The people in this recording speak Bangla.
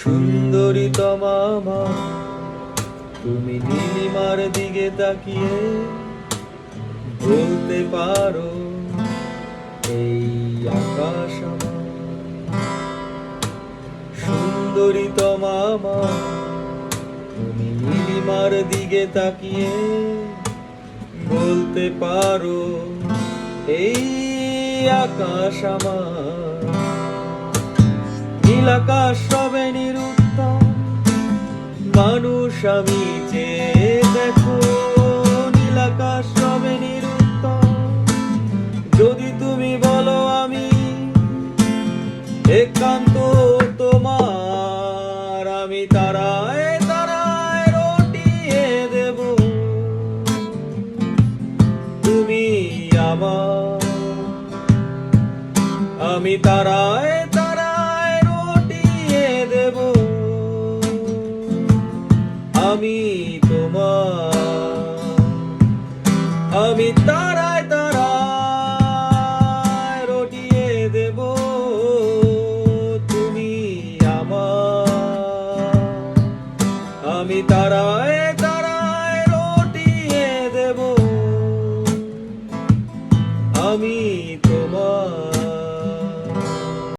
সুন্দরী তমামা তুমি নীলিমার দিকে তাকিয়ে বলতে পারো, এই আকাশ আমার। সুন্দরী তমামা তুমি নীলিমার দিকে তাকিয়ে বলতে পারো, এই আকাশ আমার। নীল আকাশ মানুষ আমি যে দেখো, নীল আকাশ সবে নিরুত্তম যদি তুমি বলো আমি একান্ত তোমার, আমি তারায় তারায় রটিয়ে দেব। তুমি আমার, আমি তারায় আমি তোমার, আমি তারায় তারায় রটিয়ে দেব, তুমি আমার। আমি তারায় তারায় রটিয়ে দেব, আমি তোমার।